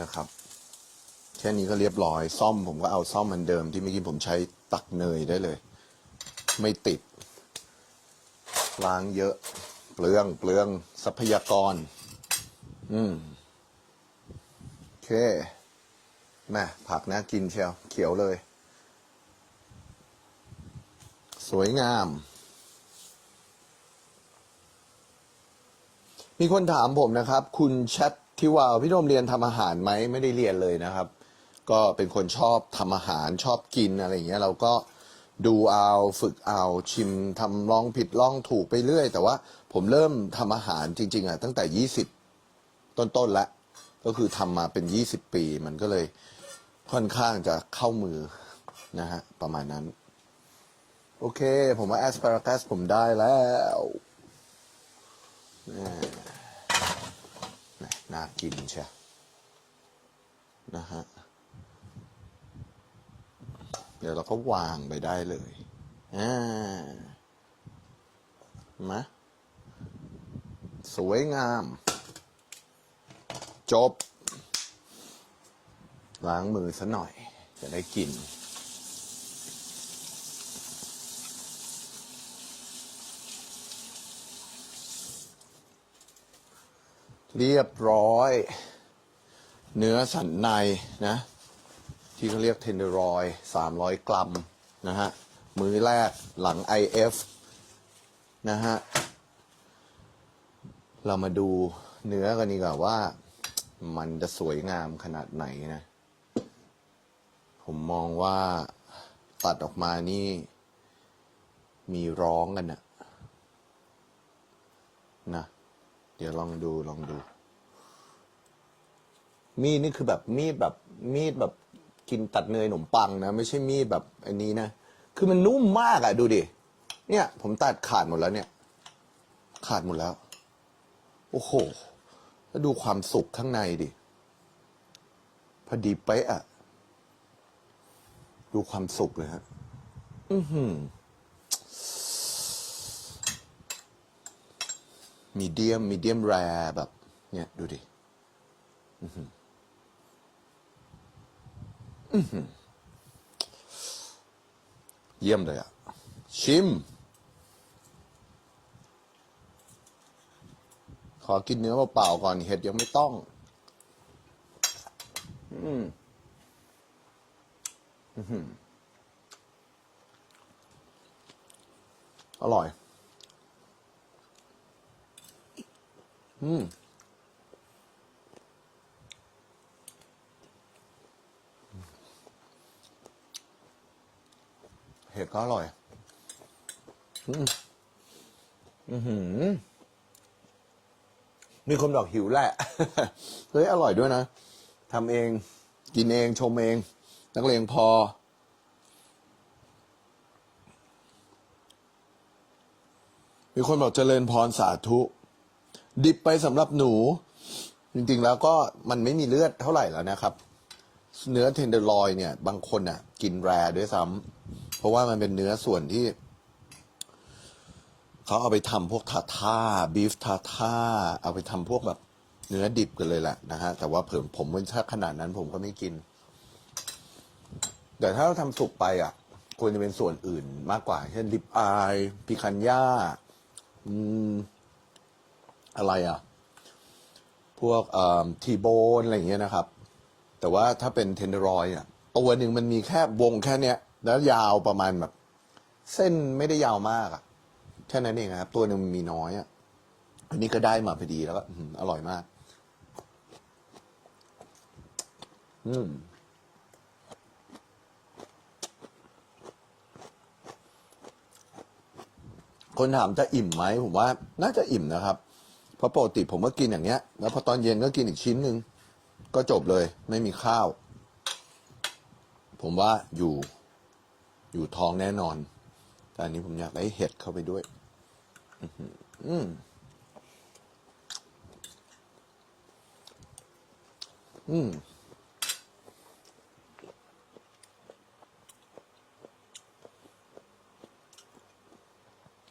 นะครับ แค่นี้ก็เรียบร้อย ซ่อมผมก็เอาซ่อมเหมือนเดิมที่เมื่อกี้ผมใช้ตักเนยได้เลย ไม่ติด ล้างเยอะ เปลืองเปลืองทรัพยากร อืมโอเคแม่ผักน่ากินเชียว เขียวเลย สวยงาม มีคนถามผมนะครับ คุณแชท ที่ว่าพี่โดมเรียนทำอาหารไหมไม่ได้เรียนเลยนะครับ ก็เป็นคนชอบทำอาหารชอบกินอะไรอย่างเงี้ยเราก็ดูเอาฝึกเอาชิมทำลองผิดลองถูกไปเรื่อย แต่ว่าผมเริ่มทำอาหารจริง ๆอะตั้งแต่ยี่สิบต้นๆแล้วก็คือทำมาเป็นยี่สิบปี มันก็เลยค่อนข้างจะเข้ามือนะฮะประมาณนั้น โอเค ผมว่าแอสพารากัสผมได้แล้วแหม่แหม่ น่ากินใช่นะฮะ เดี๋ยวเราก็วางไปได้เลยอ่ามาสวยงาม จบ ล้างมือซะหน่อย จะได้กิน เรียบร้อย เนื้อสันในนะ ที่เขาเรียกเทนเดอร์รอยสามร้อยกรัมนะฮะ มือแรกหลัง IF นะฮะ เรามาดูเนื้อกันดีกว่าว่ามันจะสวยงามขนาดไหนนะ ผมมองว่าตัดออกมานี่ มีร้องกันนะนะ ดี๋ยวลองดูลองดู มีดนี่คือแบบมีดแบบมีดแบบกินตัดเนยขนมปังนะ ไม่ใช่มีดแบบอันนี้นะ คือมันนุ่มมากอะดูดิ เนี่ย ผมตัดขาดหมดแล้วเนี่ย ขาดหมดแล้ว โอ้โห แล้วดูความสุกข้างในดิ พอดีเป๊ะอะ ดูความสุกเลยฮะ อือหือ มีเดียมมีเดียมแรแบบ เนี่ย ดูดิเยี่ยมเลยอะชิม ขอกินเนื้อเปล่าก่อนเห็ดยังไม่ต้อง อืมอื้อหืออร่อย อืมเห็ดก็อร่อย อืมอือหือมีคนบอกหิวแหละ เฮ้ย อร่อยด้วยนะทำเอง กินเอง ชมเอง นักเลงพอ มีคนบอกเจริญพรสาธุ ดิบไปสำหรับหนู จริงๆแล้วก็มันไม่มีเลือดเท่าไหร่แล้วนะครับ เนื้อเทนเดอร์ลอยเนี่ย บางคนอะ กินแรด้วยซ้ำเพราะว่ามันเป็นเนื้อส่วนที่เขาเอาไปทำพวกทาท่าบีฟทาท่าเอาไปทำพวกแบบเนื้อดิบกันเลยแหละนะฮะ แต่ว่าเผมผมถ้าขนาดนั้นผมก็ไม่กิน แต่ถ้าเราทำสุกไปอะ ควรจะเป็นส่วนอื่นมากกว่า เช่นลิปอาย พิคันย่า อืม อะไรอะ พวกทีโบนอะไรอย่างเงี้ยนะครับ แต่ว่าถ้าเป็นเทนเดอรอยอะตัวหนึ่งมันมีแค่วงแค่เนี้ย แล้วยาวประมาณแบบ เส้นไม่ได้ยาวมากอะแค่นั้นเองนะครับ ตัวหนึ่งมันมีน้อยอะอันนี้ก็ได้มาพอดีแล้วก็อื้อหืออร่อยมาก อืมคนถามจะอิ่มไหมผมว่า น่าจะอิ่มนะครับ เพราะปกติผมก็กินอย่างเงี้ย แล้วพอตอนเย็นก็กินอีกชิ้นหนึ่งก็จบเลย ไม่มีข้าว ผมว่าอยู่อยู่ท้องแน่นอน แต่อันนี้ผมอยากได้เห็ดเข้าไปด้วย อื้อหืออืมอืม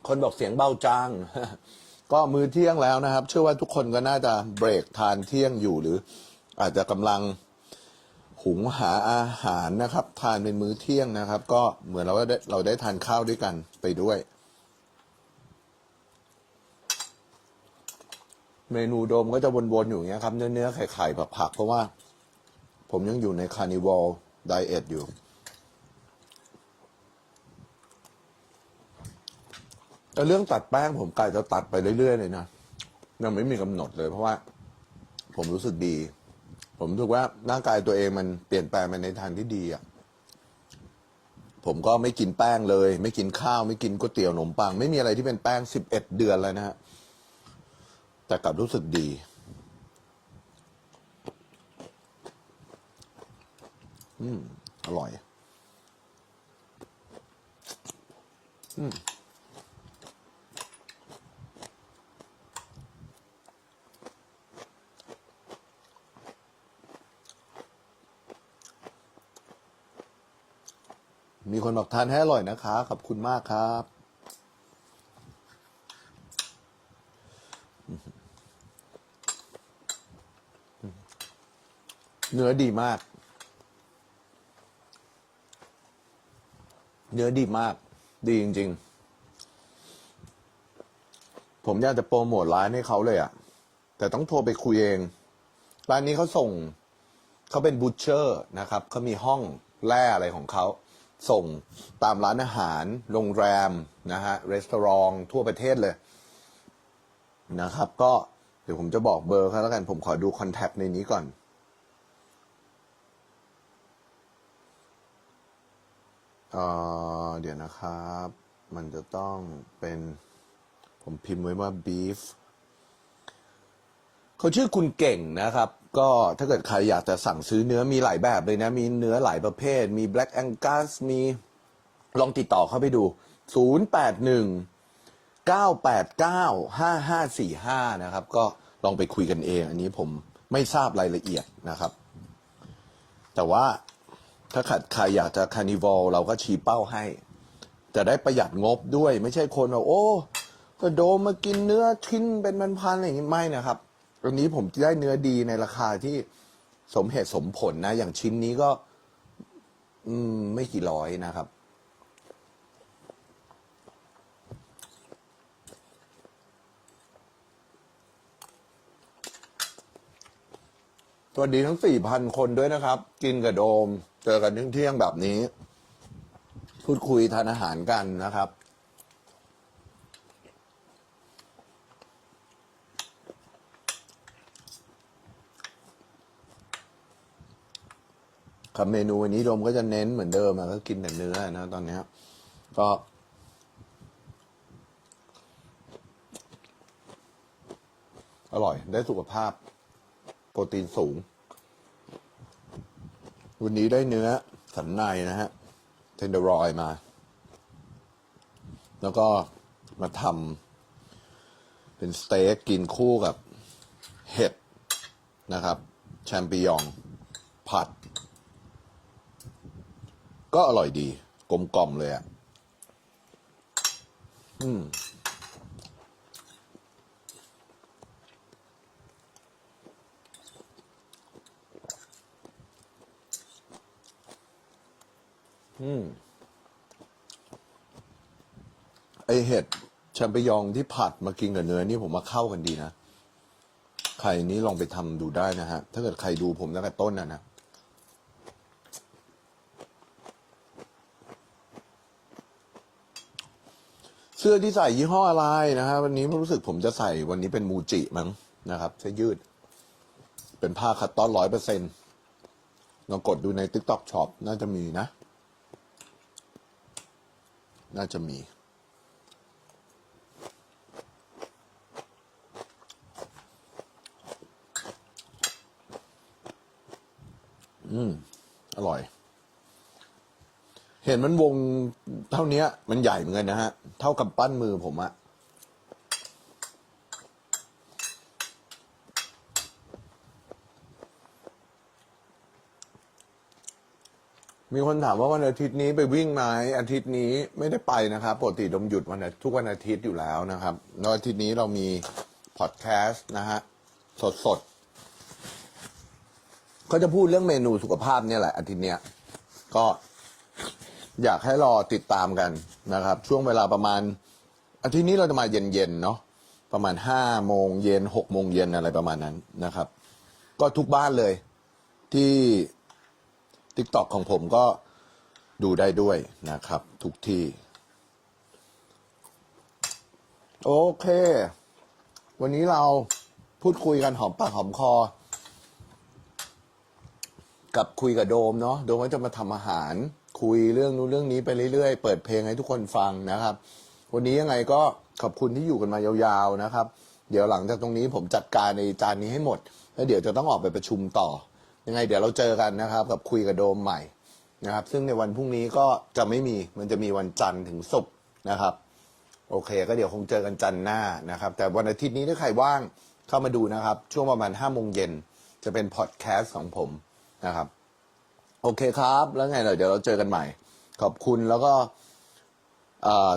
คนบอกเสียงเบาจัง ก็มือเที่ยงแล้วนะครับ เชื่อว่าทุกคนก็น่าจะเบรกทานเที่ยงอยู่หรือ อาจจะกำลังหุงหาอาหารนะครับ ทานเป็นมื้อเที่ยงนะครับ ก็เหมือนเราได้เราได้ทานข้าวด้วยกันไปด้วย เมนูโดมก็จะวนๆอยู่อย่างเงี้ยครับ เนื้อเนื้อไข่ไข่ผักผักๆเพราะว่า ผมยังอยู่ในคาร์นิวัลไดเอทอยู่ แต่เรื่องตัดแป้งผมกะจะตัดไปเรื่อยๆเลยนะยังไม่มีกำหนดเลย เพราะว่า ผมรู้สึกดี ผมรู้สึกว่าร่างกายตัวเองมันเปลี่ยนแปลงไปในทางที่ดีอะผมก็ไม่กินแป้งเลย ไม่กินข้าวไม่กินก๋วยเตี๋ยวขนมปัง ไม่มีอะไรที่เป็นแป้งสิบเอ็ดเดือนแล้วนะฮะแต่กลับรู้สึกดี อืม อร่อย อืม มีคนบอกทานให้อร่อยนะคะ ขอบคุณมากครับ เนื้อดีมาก เนื้อดีมาก ดีจริง ๆ ผมอยากจะโปรโมทร้านให้เขาเลยอะ่ะแต่ต้องโทรไปคุยเอง ร้านนี้เขาส่ง เขาเป็นบูชเชอร์นะครับ เขามีห้องแร่อะไรของเขา ส่งตามร้านอาหาร โรงแรมนะฮะรีสอร์ททั่วประเทศเลยนะครับ ก็เดี๋ยวผมจะบอกเบอร์เขาแล้วกัน ผมขอดูคอนแทคในนี้ก่อนเออเดี๋ยวนะครับ มันจะต้องเป็น ผมพิมพ์ไว้ว่า beef เขาชื่อคุณเก่งนะครับ ก็ถ้าเกิดใครอยากจะสั่งซื้อเนื้อมีหลายแบบเลยนะ มีเนื้อหลายประเภท มี black angus มีลองติดต่อเข้าไปดู 081 989 5545 นะครับ ก็ลองไปคุยกันเอง อันนี้ผมไม่ทราบรายละเอียดนะครับ แต่ว่าถ้าขัดใครอยากจะคานิว a ลเราก็ชี้เป้าให้ จะได้ประหยัดงบด้วย ไม่ใช่คนว่าโอ้ ก็โดมมากินเนื้อชิ้นเป็นพันๆอะไรอย่างนี้ไม่นะครับ วันนี้ผมได้เนื้อดีในราคาที่สมเหตุสมผลนะ อย่างชิ้นนี้ก็ อืม ไม่กี่ร้อยนะครับ สวัสดีทั้ง4,000คนด้วยนะครับ กินกับโดม เจอกันเที่ยงแบบนี้ พูดคุยทานอาหารกันนะครับับเมนูวันนี้โดมก็จะเน้นเหมือนเดิมอะก็กินแต่เนื้อนะตอนเนี้ยก็อร่อย ได้สุขภาพ โปรตีนสูง วันนี้ได้เนื้อสันในนะฮะ เทนเดอร์รอยมา แล้วก็มาทำเป็นสเต็กกินคู่กับเห็ดนะครับ แชมปิญอง ผัด ก็อร่อยดี กลมกล่อมเลยอะ อืม อืม ไอเห็ดแชมเปญองที่ผัดมากินกับเนื้อนี่ผมว่าเข้ากันดีนะ ใครนี้ลองไปทำดูได้นะฮะ ถ้าเกิดใครดูผมตั้งแต่ต้นนะนะ สื้อที่ใส่ยี่ห้ออะไรนะฮะวันนี้รู้สึกผมจะใส่วันนี้เป็นมูจิมั้งนะครับเสื้อยืด เป็นผ้าคัตตอนร้อยเปอร์เซ็นต์ลองกดดูใน TikTok Shop น่าจะมีนะ น่าจะมีอืม อร่อย เห็นมันวงเท่านี้มันใหญ่เหมือนกันนะฮะ เท่ากับปั้นมือผมอะมีคนถามว่าวันอาทิตย์นี้ไปวิ่งไหมอาทิตย์นี้ไม่ได้ไปนะครับปกติดมหยุดวันอาทุกวันอาทิตย์อยู่แล้วนะครับแล้วอาทิตย์นี้เรามีพอดแคสต์นะฮะสดสดก็จะพูดเรื่องเมนูสุขภาพเนี่ยแหละอาทิตย์เนี้ยก็ อยากให้รอติดตามกันนะครับ ช่วงเวลาประมาณอาทิตย์นี้เราจะมาเย็นๆเนาะประมาณห้าโมงเย็นหกโมงเย็นอะไรประมาณนั้นนะครับ ก็ทุกบ้านเลยที่ t ิ k t o k ของผมก็ดูได้ด้วยนะครับ ทุกที่ โอเค วันนี้เราพูดคุยกันหอมปากหอมคอ กับคุยกับโดมเนาะโดมก็จะมาทำอาหาร คุยเรื่องนู้นเรื่องนี้ไปเรื่อยๆ เปิดเพลงให้ทุกคนฟังนะครับ วันนี้ยังไงก็ขอบคุณที่อยู่กันมายาวๆนะครับ เดี๋ยวหลังจากตรงนี้ผมจัดการในจานนี้ให้หมด แล้วเดี๋ยวจะต้องออกไปประชุมต่อ ยังไงเดี๋ยวเราเจอกันนะครับ กับคุยกับโดมใหม่นะครับ ซึ่งในวันพรุ่งนี้ก็จะไม่มีมันจะมีวันจันทร์ถึงศุกร์นะครับ โอเค ก็เดี๋ยวคงเจอกันจันทร์หน้านะครับ แต่วันอาทิตย์นี้ถ้าใครว่างเข้ามาดูนะครับ ช่วงประมาณห้าโมงเย็นจะเป็นพอดแคสต์ของผมนะครับ โอเคครับ แล้วไงเดี๋ยวเราเจอกันใหม่ ขอบคุณแล้วก็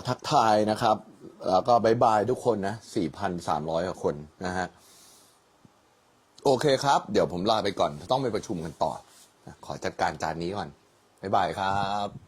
ทักทายนะครับ แล้วก็บายบายทุกคนนะ 4,300กว่าคนนะฮะ โอเคครับ เดี๋ยวผมลาไปก่อน ต้องไปประชุมกันต่อ ขอจัดการจานนี้ก่อนบายบายครับ